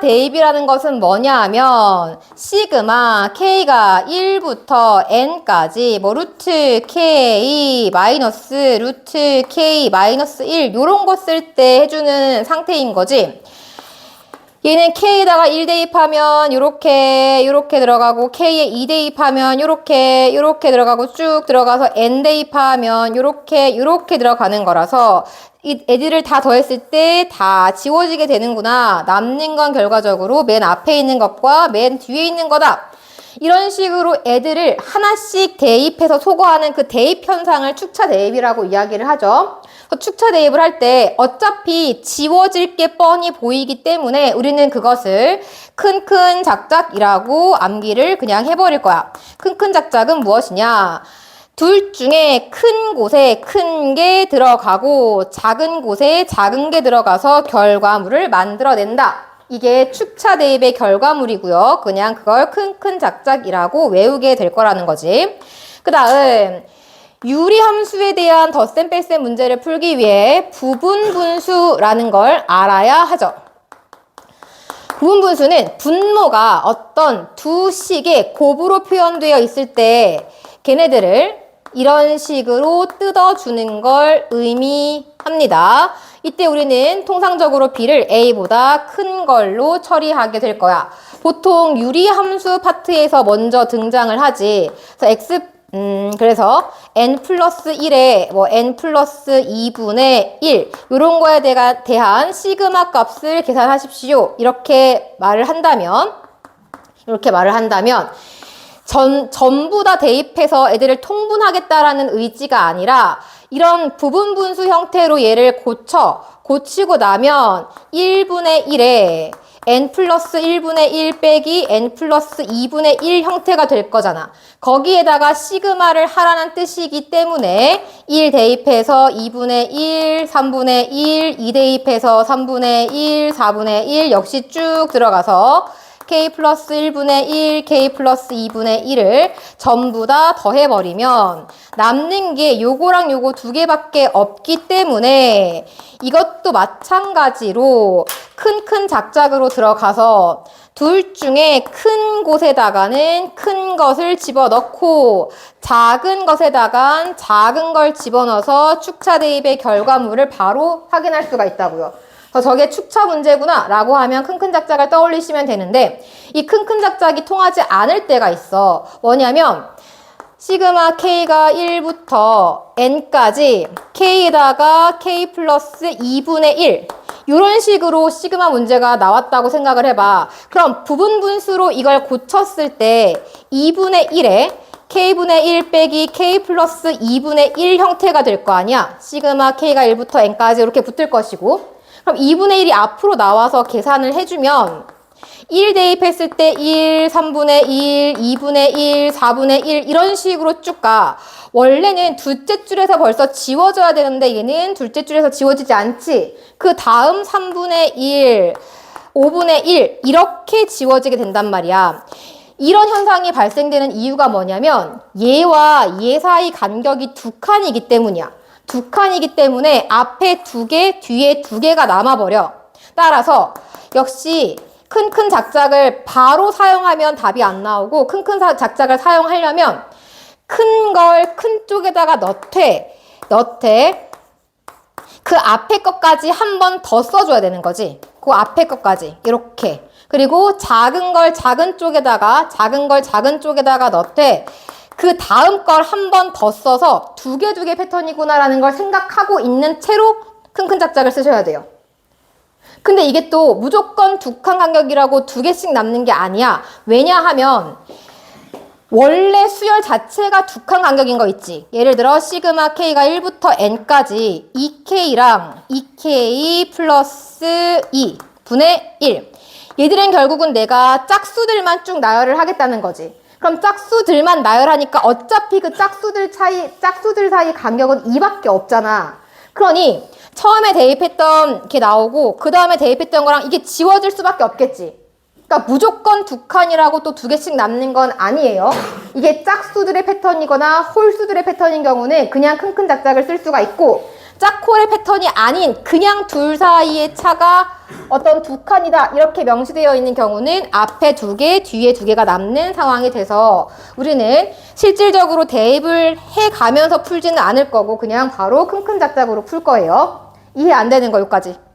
대입이라는 것은 뭐냐 하면 시그마 k가 1부터 n까지 뭐 루트 k 마이너스 루트 k 마이너스 1 요런 거 쓸 때 해주는 상태인 거지. 얘는 k에다가 1 대입하면 요렇게 요렇게 들어가고 k에 2 대입하면 요렇게 요렇게 들어가고 쭉 들어가서 n 대입하면 요렇게 요렇게 들어가는 거라서 이 애들을 다 더했을 때 다 지워지게 되는구나. 남는 건 결과적으로 맨 앞에 있는 것과 맨 뒤에 있는 거다. 이런 식으로 애들을 하나씩 대입해서 소거하는 그 대입 현상을 축차 대입이라고 이야기를 하죠. 축차 대입을 할 때 어차피 지워질 게 뻔히 보이기 때문에 우리는 그것을 큰큰 작작이라고 암기를 그냥 해버릴 거야. 큰큰 작작은 무엇이냐? 둘 중에 큰 곳에 큰 게 들어가고 작은 곳에 작은 게 들어가서 결과물을 만들어낸다. 이게 축차 대입의 결과물이고요. 그냥 그걸 큰큰 작작이라고 외우게 될 거라는 거지. 그 다음 유리 함수에 대한 덧셈 뺄셈 문제를 풀기 위해 부분 분수라는 걸 알아야 하죠. 부분 분수는 분모가 어떤 두 식의 곱으로 표현되어 있을 때 걔네들을 이런 식으로 뜯어주는 걸 의미합니다. 이때 우리는 통상적으로 b를 a보다 큰 걸로 처리하게 될 거야. 보통 유리 함수 파트에서 먼저 등장을 하지. 그래서 x 음, 그래서 n 플러스 1에 뭐 n 플러스 2분의 1 이런 거에 대한 시그마 값을 계산하십시오. 이렇게 말을 한다면 이렇게 말을 한다면 전, 전부 다 대입해서 애들을 통분하겠다라는 의지가 아니라 이런 부분 분수 형태로 얘를 고쳐 고치고 나면 1분의 1에 n 플러스 1분의 1 빼기 n 플러스 2분의 1 형태가 될 거잖아. 거기에다가 시그마를 하라는 뜻이기 때문에 1 대입해서 2분의 1, 3분의 1, 2 대입해서 3분의 1, 4분의 1 역시 쭉 들어가서 k 플러스 1분의 1, k 플러스 2분의 1을 전부 다 더해버리면 남는 게 요거랑 요거 두 개밖에 없기 때문에 이것도 마찬가지로 큰 큰 작작으로 들어가서 둘 중에 큰 곳에다가는 큰 것을 집어넣고 작은 것에다간 작은 걸 집어넣어서 축차 대입의 결과물을 바로 확인할 수가 있다고요. 저게 축차 문제구나 라고 하면 큰큰 작작을 떠올리시면 되는데 이 큰큰 작작이 통하지 않을 때가 있어. 뭐냐면 시그마 k가 1부터 n까지 k에다가 k 플러스 2분의 1 이런 식으로 시그마 문제가 나왔다고 생각을 해봐. 그럼 부분 분수로 이걸 고쳤을 때 2분의 1에 k분의 1 빼기 k 플러스 2분의 1 형태가 될 거 아니야. 시그마 k가 1부터 n까지 이렇게 붙을 것이고 그럼 2분의 1이 앞으로 나와서 계산을 해주면 1 대입했을 때 1, 3분의 1, 2분의 1, 4분의 1 이런 식으로 쭉 가. 원래는 둘째 줄에서 벌써 지워져야 되는데 얘는 둘째 줄에서 지워지지 않지. 그 다음 3분의 1, 5분의 1 이렇게 지워지게 된단 말이야. 이런 현상이 발생되는 이유가 뭐냐면 얘와 얘 사이 간격이 두 칸이기 때문이야. 두 칸이기 때문에 앞에 두 개, 뒤에 두 개가 남아버려. 따라서 역시 큰큰 작작을 바로 사용하면 답이 안 나오고 큰큰 작작을 사용하려면 큰 걸 큰 쪽에다가 넣되 넣되 그 앞에 것까지 한 번 더 써줘야 되는 거지. 그 앞에 것까지 이렇게 그리고 작은 걸 작은 쪽에다가 작은 걸 작은 쪽에다가 넣되 그 다음 걸 한 번 더 써서 두 개 두 개 패턴이구나라는 걸 생각하고 있는 채로 큰 큰 작작을 쓰셔야 돼요. 근데 이게 또 무조건 두 칸 간격이라고 두 개씩 남는 게 아니야. 왜냐하면 원래 수열 자체가 두 칸 간격인 거 있지. 예를 들어 시그마 k가 1부터 n까지 2k랑 2k 플러스 2 분의 1. 얘들은 결국은 내가 짝수들만 쭉 나열을 하겠다는 거지. 그럼 짝수들만 나열하니까 어차피 그 짝수들 차이, 짝수들 사이 간격은 2밖에 없잖아. 그러니 처음에 대입했던 게 나오고 그 다음에 대입했던 거랑 이게 지워질 수밖에 없겠지. 그러니까 무조건 두 칸이라고 또 두 개씩 남는 건 아니에요. 이게 짝수들의 패턴이거나 홀수들의 패턴인 경우는 그냥 큰큰 작작을 쓸 수가 있고 짝코의 패턴이 아닌 그냥 둘 사이의 차가 어떤 두 칸이다 이렇게 명시되어 있는 경우는 앞에 두 개, 뒤에 두 개가 남는 상황이 돼서 우리는 실질적으로 대입을 해 가면서 풀지는 않을 거고 그냥 바로 킁킁 작작으로 풀 거예요. 이해 안 되는 거 여기까지.